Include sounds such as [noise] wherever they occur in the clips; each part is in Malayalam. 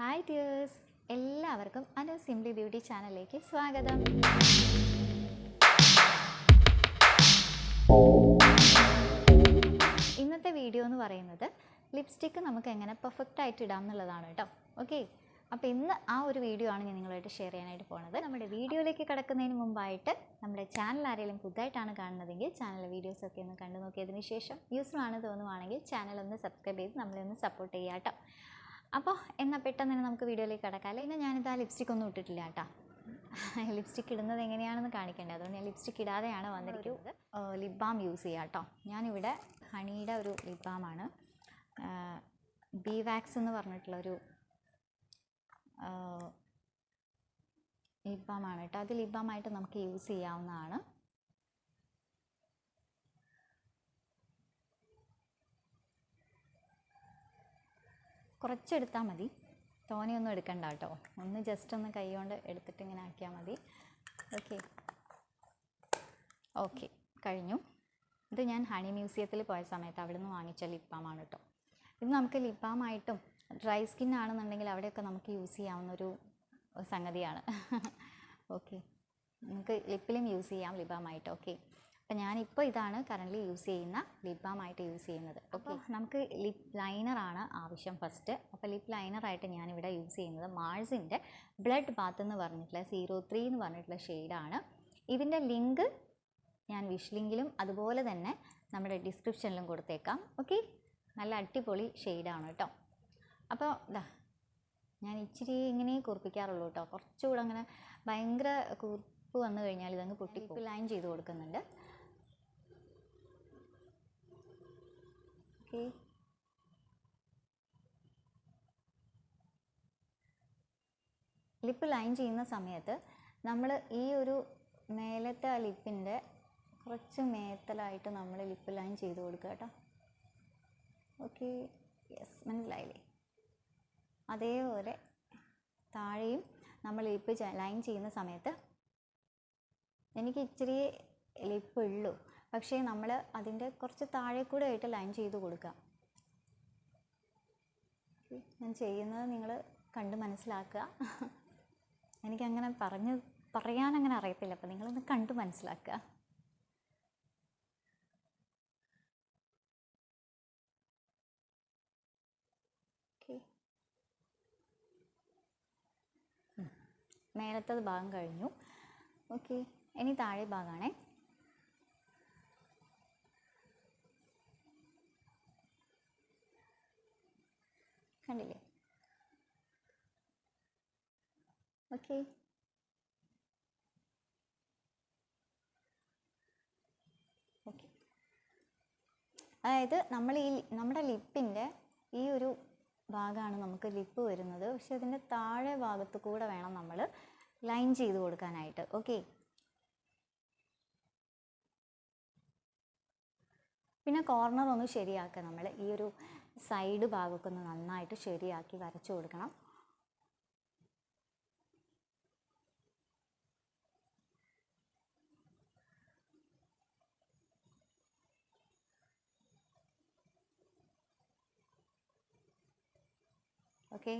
ഹായ് ഡിയേഴ്സ് എല്ലാവർക്കും അനു സിംപ്ലി ബ്യൂട്ടി ചാനലിലേക്ക് സ്വാഗതം. ഇന്നത്തെ വീഡിയോ എന്ന് പറയുന്നത് ലിപ്സ്റ്റിക്ക് നമുക്ക് എങ്ങനെ പെർഫെക്റ്റ് ആയിട്ട് ഇടാം എന്നുള്ളതാണ് കേട്ടോ. ഓക്കെ അപ്പോൾ ഇന്ന് ആ ഒരു വീഡിയോ ആണ് ഞാൻ നിങ്ങളായിട്ട് ഷെയർ ചെയ്യാനായിട്ട് പോണത്. നമ്മുടെ വീഡിയോയിലേക്ക് കിടക്കുന്നതിന് മുമ്പായിട്ട് നമ്മുടെ ചാനൽ ആരെങ്കിലും പുതുതായിട്ടാണ് കാണുന്നതെങ്കിൽ ചാനൽ വീഡിയോസ് ഒക്കെ ഒന്ന് കണ്ടു നോക്കിയതിന് ശേഷം യൂസ്ഫുൾ ആണെന്ന് തോന്നുവാണെങ്കിൽ ചാനൽ ഒന്ന് സബ്സ്ക്രൈബ് ചെയ്ത് നമ്മളെ ഒന്ന് സപ്പോർട്ട് ചെയ്യാം കേട്ടോ. അപ്പോൾ എന്നാൽ പെട്ടെന്ന് തന്നെ നമുക്ക് വീഡിയോയിലേക്ക് കിടക്കാം. അല്ലെങ്കിൽ ഞാനിത് ആ ലിപ്സ്റ്റിക് ഒന്നും ഇട്ടിട്ടില്ല കേട്ടോ. [laughs] ലിപ്സ്റ്റിക് ഇടുന്നത് എങ്ങനെയാണെന്ന് കാണിക്കേണ്ടത് അതുകൊണ്ട് ഞാൻ ലിപ്സ്റ്റിക് ഇടാതെയാണ് വന്നിരിക്കുന്നത്. ലിപ് ബാം യൂസ് ചെയ്യാം കേട്ടോ. ഞാനിവിടെ ഹണിയുടെ ഒരു ലിപ് ബാമാണ് ബി വാക്സ് എന്ന് പറഞ്ഞിട്ടുള്ളൊരു ലിപ് ബാമാണ് കേട്ടോ. അത് ലിപ് ബാമായിട്ട് നമുക്ക് യൂസ് ചെയ്യാവുന്നതാണ്. കുറച്ചെടുത്താൽ മതി. തോനെയൊന്നും എടുക്കണ്ട കേട്ടോ. ഒന്ന് ജസ്റ്റ് ഒന്ന് കൈ കൊണ്ട് എടുത്തിട്ട് ഇങ്ങനെ ആക്കിയാൽ മതി. ഓക്കെ ഓക്കെ കഴിഞ്ഞു. ഇത് ഞാൻ ഹണി മ്യൂസിയത്തിൽ പോയ സമയത്ത് അവിടെ നിന്ന് വാങ്ങിച്ച ലിപ്പാമാണ് കേട്ടോ. ഇത് നമുക്ക് ലിപ്പാമായിട്ടും ഡ്രൈ സ്കിൻ ആണെന്നുണ്ടെങ്കിൽ അവിടെയൊക്കെ നമുക്ക് യൂസ് ചെയ്യാവുന്ന ഒരു സംഗതിയാണ്. [laughs] ഓക്കെ നമുക്ക് ലിപ്പിലും യൂസ് ചെയ്യാം ലിപാമായിട്ട് ഓക്കെ അപ്പം ഞാനിപ്പോൾ ഇതാണ് കറന്റ്ലി യൂസ് ചെയ്യുന്ന ലിപ് ബാമായിട്ട് യൂസ് ചെയ്യുന്നത്. അപ്പോൾ നമുക്ക് ലിപ് ലൈനറാണ് ആവശ്യം ഫസ്റ്റ് അപ്പോൾ ലിപ് ലൈനറായിട്ട് ഞാനിവിടെ യൂസ് ചെയ്യുന്നത് മാൾസിന്റെ ബ്ലഡ് ബാത്ത് എന്ന് പറഞ്ഞിട്ടുള്ള സീറോ ത്രീ എന്ന് പറഞ്ഞിട്ടുള്ള ഷെയ്ഡാണ് ഇതിന്റെ ലിങ്ക് ഞാൻ വിഷ് ലിങ്കിലും അതുപോലെ തന്നെ നമ്മുടെ ഡിസ്ക്രിപ്ഷനിലും കൊടുത്തേക്കാം. ഓക്കെ നല്ല അടിപൊളി ഷെയ്ഡാണ് കേട്ടോ. അപ്പോൾ ഇതാ ഞാൻ ഇച്ചിരി ഇങ്ങനെ കുറിപ്പിക്കാറുള്ളൂ കേട്ടോ. കുറച്ചുകൂടെ അങ്ങനെ ഭയങ്കര കുറിപ്പ് വന്നു കഴിഞ്ഞാൽ ഇതങ്ങ് പൊട്ടി ലൈൻ ചെയ്ത് കൊടുക്കുന്നുണ്ട്. ഓക്കെ ലിപ്പ് ലൈൻ ചെയ്യുന്ന സമയത്ത് നമ്മൾ ഈ ഒരു മേലത്തെ ആ ലിപ്പിന്റെ കുറച്ച് മേത്തലായിട്ട് നമ്മൾ ലിപ്പ് ലൈൻ ചെയ്ത് കൊടുക്കുക കേട്ടോ. ഓക്കെ യെസ് മനസ്സിലായില്ലേ? അതേപോലെ താഴെയും നമ്മൾ ലിപ്പ് ലൈൻ ചെയ്യുന്ന സമയത്ത് എനിക്ക് ഇച്ചിരി ലിപ്പ് ഉള്ളൂ. പക്ഷേ നമ്മൾ അതിന്റെ കുറച്ച് താഴെ കൂടെ ആയിട്ട് ലൈൻ ചെയ്ത് കൊടുക്കാം. Okay, ഞാൻ ചെയ്യുന്നത് നിങ്ങൾ കണ്ട് മനസ്സിലാക്കുക. എനിക്കങ്ങനെ പറഞ്ഞ് പറയാനങ്ങനെ അറിയത്തില്ല. അപ്പം നിങ്ങളൊന്ന് കണ്ട് മനസ്സിലാക്കുക. മേലത്തത് ഭാഗം കഴിഞ്ഞു. ഓക്കെ. ഇനി താഴെ ഭാഗമാണേ കണ്ടില്ലേ? ഓക്കെ ഓക്കെ അതായത് നമ്മൾ ഈ നമ്മുടെ ലിപ്പിന്റെ ഈ ഒരു ഭാഗമാണ് നമുക്ക് ലിപ്പ് വരുന്നത്. പക്ഷെ അതിന്റെ താഴെ ഭാഗത്ത് കൂടെ വേണം നമ്മൾ ലൈൻ ചെയ്ത് കൊടുക്കാനായിട്ട്. ഓക്കെ പിന്നെ കോർണർ ഒന്ന് ശരിയാക്കുക നമ്മൾ ഈ ഒരു സൈഡ് ഭാഗമൊക്കെ ഒന്ന് നന്നായിട്ട് ശരിയാക്കി വരച്ചു കൊടുക്കണം. ഓക്കെ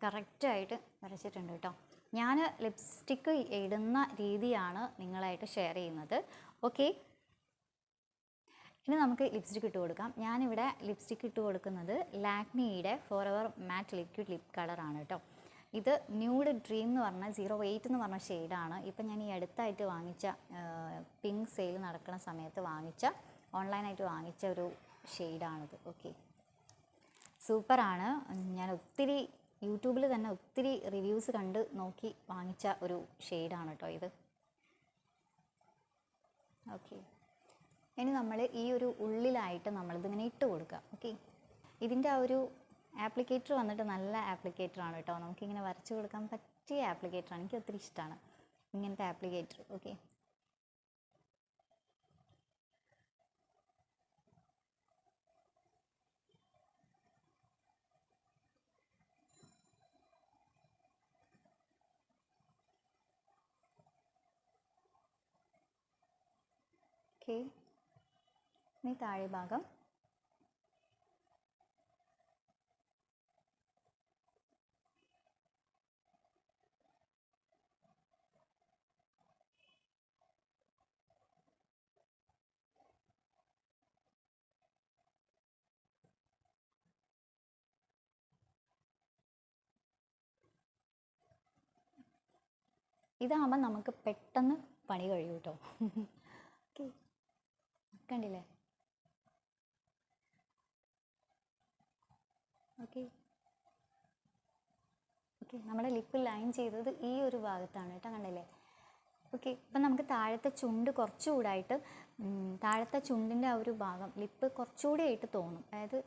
കറക്റ്റായിട്ട് വരച്ചിട്ടുണ്ട് കേട്ടോ. ഞാൻ ലിപ്സ്റ്റിക്ക് ഇടുന്ന രീതിയാണ് നിങ്ങളായിട്ട് ഷെയർ ചെയ്യുന്നത്. ഓക്കെ ഇനി നമുക്ക് ലിപ്സ്റ്റിക് ഇട്ട് കൊടുക്കാം. ഞാനിവിടെ ലിപ്സ്റ്റിക് ഇട്ട് കൊടുക്കുന്നത് ലാക്മിയുടെ forever matte liquid lip കളറാണ് കേട്ടോ ഇത് ന്യൂഡ് ഡ്രീം എന്ന് പറഞ്ഞ സീറോ എയ്റ്റ് എന്ന് പറഞ്ഞ ഷെയ്ഡാണ് ഇപ്പം ഞാൻ ഈ അടുത്തായിട്ട് വാങ്ങിച്ച പിങ്ക് സെയിൽ നടക്കുന്ന സമയത്ത് വാങ്ങിച്ച ഓൺലൈനായിട്ട് വാങ്ങിച്ച ഒരു ഷെയ്ഡാണിത് ഓക്കെ സൂപ്പറാണ് ഞാൻ ഒത്തിരി യൂട്യൂബിൽ തന്നെ ഒത്തിരി റിവ്യൂസ് കണ്ട് നോക്കി വാങ്ങിച്ച ഒരു ഷെയ്ഡാണ് കേട്ടോ ഇത്. ഓക്കെ ഇനി നമ്മൾ ഈ ഒരു ഉള്ളിലായിട്ട് നമ്മളിതിങ്ങനെ ഇട്ട് കൊടുക്കുക ഓക്കെ ഇതിന്റെ ആ ഒരു ആപ്ലിക്കേറ്റർ വന്നിട്ട് നല്ല ആപ്ലിക്കേറ്ററാണ് കേട്ടോ. നമുക്കിങ്ങനെ വരച്ച് കൊടുക്കാൻ പറ്റിയ ആപ്ലിക്കേറ്ററാണ് എനിക്ക് ഒത്തിരി ഇഷ്ടമാണ് ഇങ്ങനത്തെ ആപ്ലിക്കേറ്റർ ഓക്കെ ഓക്കെ ഇനി താഴെ ഭാഗം. ഇതാകുമ്പോൾ നമുക്ക് പെട്ടെന്ന് പണി കഴിയും കേട്ടോ ഓക്കെ [laughs] കണ്ടില്ലേ? ഓക്കെ ഓക്കെ നമ്മുടെ ലിപ്പ് ലൈൻ ചെയ്തത് ഈ ഒരു ഭാഗത്താണ് കേട്ടോ കണ്ടില്ലേ? ഓക്കെ ഇപ്പം നമുക്ക് താഴത്തെ ചുണ്ട് കുറച്ചുകൂടായിട്ട് താഴത്തെ ചുണ്ടിന്റെ ആ ഒരു ഭാഗം ലിപ്പ് കുറച്ചുകൂടി ആയിട്ട് തോന്നും. അതായത്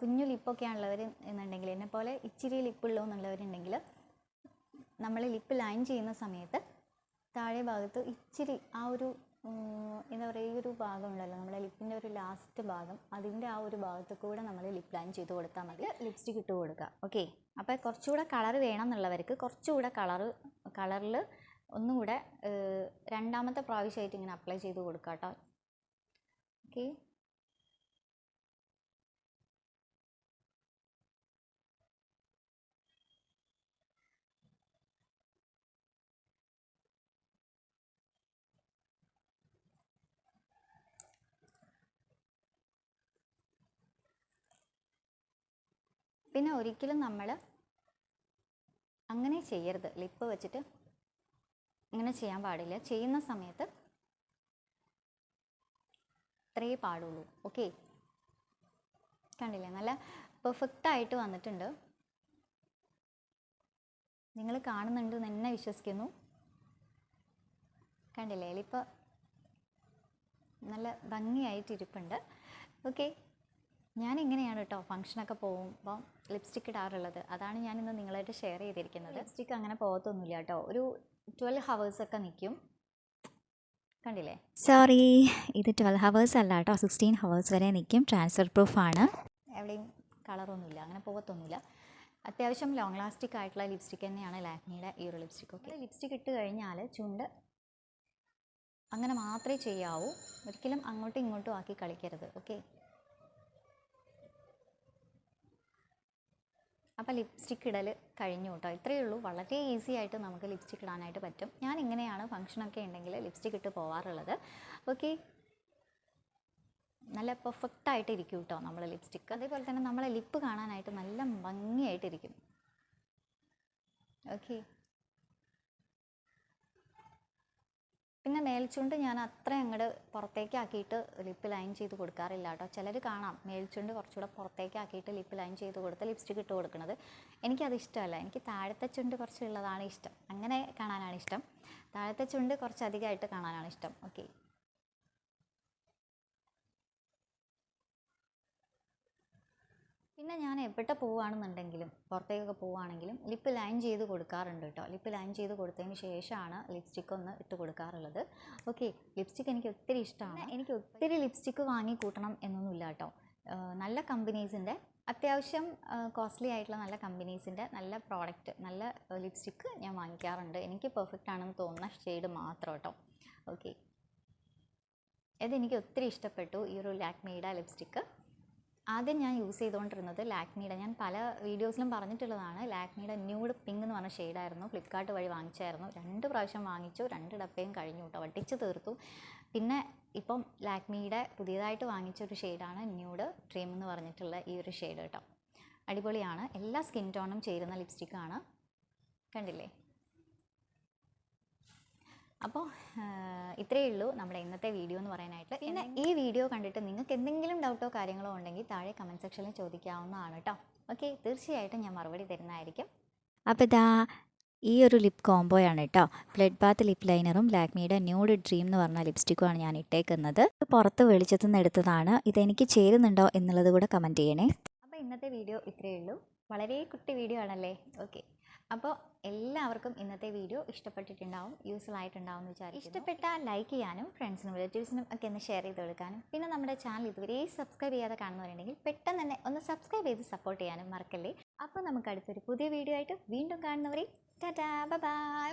കുഞ്ഞു ലിപ്പൊക്കെ ആണുള്ളവർ എന്നുണ്ടെങ്കിൽ എന്നെ പോലെ ഇച്ചിരി ലിപ്പുള്ളൂ എന്നുള്ളവരുണ്ടെങ്കിൽ നമ്മൾ ലിപ്പ് ലൈൻ ചെയ്യുന്ന സമയത്ത് താഴെ ഭാഗത്ത് ഇച്ചിരി ആ ഒരു എന്താ പറയുക ഈ ഒരു ഭാഗം ഉണ്ടല്ലോ നമ്മുടെ ലിപ്പിന്റെ ഒരു ലാസ്റ്റ് ഭാഗം അതിന്റെ ആ ഒരു ഭാഗത്ത് കൂടെ നമ്മൾ ലിപ് ലൈൻ ചെയ്ത് കൊടുത്താൽ മതി. ലിപ്സ്റ്റിക് ഇട്ട് കൊടുക്കുക ഓക്കെ അപ്പോൾ കുറച്ചുകൂടെ കളർ വേണം എന്നുള്ളവർക്ക് കുറച്ചുകൂടെ കളറ് കളറിൽ ഒന്നുകൂടെ കൂടെ രണ്ടാമത്തെ പ്രാവശ്യമായിട്ട് ഇങ്ങനെ അപ്ലൈ ചെയ്ത് കൊടുക്കുക കേട്ടോ ഓക്കെ പിന്നെ ഒരിക്കലും നമ്മൾ അങ്ങനെ ചെയ്യരുത്. ലിപ്പ് വെച്ചിട്ട് ഇങ്ങനെ ചെയ്യാൻ പാടില്ല. ചെയ്യുന്ന സമയത്ത് ഇത്രയേ പാടുള്ളൂ. ഓക്കെ? കണ്ടില്ലേ? നല്ല പെർഫെക്റ്റ് ആയിട്ട് വന്നിട്ടുണ്ട്. നിങ്ങൾ കാണുന്നുണ്ട് എന്ന് തന്നെ വിശ്വസിക്കുന്നു. കണ്ടില്ലേ? ലിപ്പ് നല്ല ഭംഗിയായിട്ട് ഇരിപ്പുണ്ട് ഓക്കെ? ഞാൻ എങ്ങനെയാണ് കേട്ടോ ഫംഗ്ഷനൊക്കെ പോകുമ്പോൾ ലിപ്സ്റ്റിക് ഇടാറുള്ളത്. അതാണ് ഞാൻ ഇന്ന് നിങ്ങളായിട്ട് ഷെയർ ചെയ്തിരിക്കുന്നത്. ലിപ്സ്റ്റിക് അങ്ങനെ പോകത്തൊന്നുമില്ല കേട്ടോ ഒരു ട്വൽവ് ഹവേഴ്സൊക്കെ നിൽക്കും കണ്ടില്ലേ? സോറി ഇത് ട്വൽവ് ഹവേഴ്സ് അല്ല കേട്ടോ സിക്സ്റ്റീൻ ഹവേഴ്സ് വരെ നിൽക്കും ട്രാൻസ്ഫർ പ്രൂഫ് ആണ്. എവിടെയും കളറൊന്നുമില്ല. അങ്ങനെ പോകത്തൊന്നുമില്ല. അത്യാവശ്യം ലോങ് ലാസ്റ്റിക് ആയിട്ടുള്ള ലിപ്സ്റ്റിക് തന്നെയാണ് ലാക്മിയുടെ ഈ ഒരു ലിപ്സ്റ്റിക്. ഒക്കെ ലിപ്സ്റ്റിക് ഇട്ട് കഴിഞ്ഞാൽ ചുണ്ട് അങ്ങനെ മാത്രമേ ചെയ്യാവൂ. ഒരിക്കലും അങ്ങോട്ടും ഇങ്ങോട്ടും ആക്കി കളിക്കരുത്. ഓക്കെ? അപ്പോൾ ലിപ്സ്റ്റിക് ഇടൽ കഴിഞ്ഞു കേട്ടോ ഇത്രയേ ഉള്ളൂ. വളരെ ഈസി ആയിട്ട് നമുക്ക് ലിപ്സ്റ്റിക് ഇടാനായിട്ട് പറ്റും. ഞാൻ ഇങ്ങനെയാണ് ഫംഗ്ഷനൊക്കെ ഉണ്ടെങ്കിൽ ലിപ്സ്റ്റിക് ഇട്ട് പോവാറുള്ളത്. ഓക്കെ നല്ല പെർഫെക്റ്റ് ആയിട്ട് ഇരിക്കും കേട്ടോ നമ്മൾ ലിപ്സ്റ്റിക്ക് അതേപോലെ തന്നെ നമ്മളെ ലിപ്പ് കാണാനായിട്ട് നല്ല ഭംഗിയായിട്ടിരിക്കും ഓക്കെ പിന്നെ മേൽച്ചുണ്ട് ഞാൻ അത്ര അങ്ങോട്ട് പുറത്തേക്ക് ആക്കിയിട്ട് ലിപ്പ് ലൈൻ ചെയ്ത് കൊടുക്കാറില്ല കേട്ടോ. ചിലർ കാണാം മേൽച്ചുണ്ട് കുറച്ചുകൂടെ പുറത്തേക്ക് ആക്കിയിട്ട് ലിപ്പ് ലൈൻ ചെയ്ത് കൊടുത്ത് ലിപ്സ്റ്റിക് ഇട്ട് കൊടുക്കുന്നത് എനിക്കത് ഇഷ്ടമല്ല. എനിക്ക് താഴത്തെ ചുണ്ട് കുറച്ചുള്ളതാണ് ഇഷ്ടം. അങ്ങനെ കാണാനാണ് ഇഷ്ടം. താഴത്തെ ചുണ്ട് കുറച്ചധികമായിട്ട് കാണാനാണ് ഇഷ്ടം. ഓക്കെ പിന്നെ ഞാൻ എവിടെ പോവുകയാണെന്നുണ്ടെങ്കിലും പുറത്തേക്കൊക്കെ പോവുകയാണെങ്കിലും ലിപ്പ് ലൈൻ ചെയ്ത് കൊടുക്കാറുണ്ട് കേട്ടോ. ലിപ്പ് ലൈൻ ചെയ്ത് കൊടുത്തതിന് ശേഷമാണ് ലിപ്സ്റ്റിക് ഒന്ന് ഇട്ട് കൊടുക്കാറുള്ളത്. ഓക്കെ ലിപ്സ്റ്റിക് എനിക്ക് ഒത്തിരി ഇഷ്ടമാണ്. എനിക്ക് ഒത്തിരി ലിപ്സ്റ്റിക്ക് വാങ്ങി കൂട്ടണം എന്നൊന്നുമില്ല കേട്ടോ. നല്ല കമ്പനീസിന്റെ അത്യാവശ്യം കോസ്റ്റ്ലി ആയിട്ടുള്ള നല്ല കമ്പനീസിന്റെ നല്ല പ്രോഡക്റ്റ് നല്ല ലിപ്സ്റ്റിക്ക് ഞാൻ വാങ്ങിക്കാറുണ്ട്. എനിക്ക് പെർഫെക്റ്റ് ആണെന്ന് തോന്നുന്ന ഷെയ്ഡ് മാത്രം കേട്ടോ. ഓക്കെ. ഇതെനിക്ക് ഒത്തിരി ഇഷ്ടപ്പെട്ടു ഈ ഒരു ലാക്മിയുടെ ലിപ്സ്റ്റിക്ക്. ആദ്യം ഞാൻ യൂസ് ചെയ്തുകൊണ്ടിരുന്നത് ലാക്മിയുടെ. ഞാൻ പല വീഡിയോസിലും പറഞ്ഞിട്ടുള്ളതാണ് ലാക്മിയുടെ ന്യൂഡ് പിങ്ക് എന്ന് പറഞ്ഞ ഷെയ്ഡായിരുന്നു. ഫ്ലിപ്കാർട്ട് വഴി വാങ്ങിച്ചായിരുന്നു. രണ്ട് പ്രാവശ്യം വാങ്ങിച്ചു രണ്ട് ഡപ്പയും കഴിഞ്ഞു കേട്ടോ വട്ടിച്ച് തീർത്തു. പിന്നെ ഇപ്പം ലാക്മിയുടെ പുതിയതായിട്ട് വാങ്ങിച്ച ഒരു ഷെയ്ഡാണ് ന്യൂഡ് ഡ്രീം എന്ന് പറഞ്ഞിട്ടുള്ള ഈ ഒരു ഷെയ്ഡ് കേട്ടോ. അടിപൊളിയാണ്. എല്ലാ സ്കിൻ ടോണും ചേരുന്ന ലിപ്സ്റ്റിക്കാണ് കണ്ടില്ലേ? അപ്പോൾ ഇത്രയേ ഉള്ളൂ നമ്മുടെ ഇന്നത്തെ വീഡിയോ എന്ന് പറയാനായിട്ട്. പിന്നെ ഈ വീഡിയോ കണ്ടിട്ട് നിങ്ങൾക്ക് എന്തെങ്കിലും ഡൗട്ടോ കാര്യങ്ങളോ ഉണ്ടെങ്കിൽ താഴെ കമന്റ് സെക്ഷനിൽ ചോദിക്കാവുന്നതാണ് കേട്ടോ. ഓക്കെ തീർച്ചയായിട്ടും ഞാൻ മറുപടി തരുന്നതായിരിക്കും. അപ്പോൾ ഇതാ ഈ ഒരു ലിപ് കോംബോയാണ് കേട്ടോ. ബ്ലഡ് ബാത്ത് ലിപ് ലൈനറും ലാക്മിയുടെ ന്യൂഡ് ഡ്രീം എന്ന് പറഞ്ഞ ലിപ്സ്റ്റിക്കുമാണ് ഞാൻ ഇട്ടേക്കുന്നത്. ഇത് പുറത്ത് വെളിച്ചത്തു നിന്ന് എടുത്തതാണ്. ഇതെനിക്ക് ചേരുന്നുണ്ടോ എന്നുള്ളത് കൂടെ കമന്റ് ചെയ്യണേ. അപ്പോൾ ഇന്നത്തെ വീഡിയോ ഇത്രയേ ഉള്ളൂ. വളരെ കുട്ടി വീഡിയോ ആണല്ലേ? ഓക്കെ അപ്പോൾ എല്ലാവർക്കും ഇന്നത്തെ വീഡിയോ ഇഷ്ടപ്പെട്ടിട്ടുണ്ടാവും യൂസ്ഫുൾ ആയിട്ടുണ്ടാവും എന്ന് വിചാരിക്കും ഇഷ്ടപ്പെട്ട ലൈക്ക് ചെയ്യാനും ഫ്രണ്ട്സിനും റിലേറ്റീവ്സിനും ഒക്കെ ഒന്ന് ഷെയർ ചെയ്ത് കൊടുക്കാനും പിന്നെ നമ്മുടെ ചാനൽ ഇതുവരെ സബ്സ്ക്രൈബ് ചെയ്യാതെ കാണുന്നവരുണ്ടെങ്കിൽ പെട്ടെന്ന് തന്നെ ഒന്ന് സബ്സ്ക്രൈബ് ചെയ്ത് സപ്പോർട്ട് ചെയ്യാനും മറക്കല്ലേ? അപ്പോൾ നമുക്ക് അടുത്തൊരു പുതിയ വീഡിയോ ആയിട്ട് വീണ്ടും കാണുന്നവരെ ടാറ്റാ ബൈ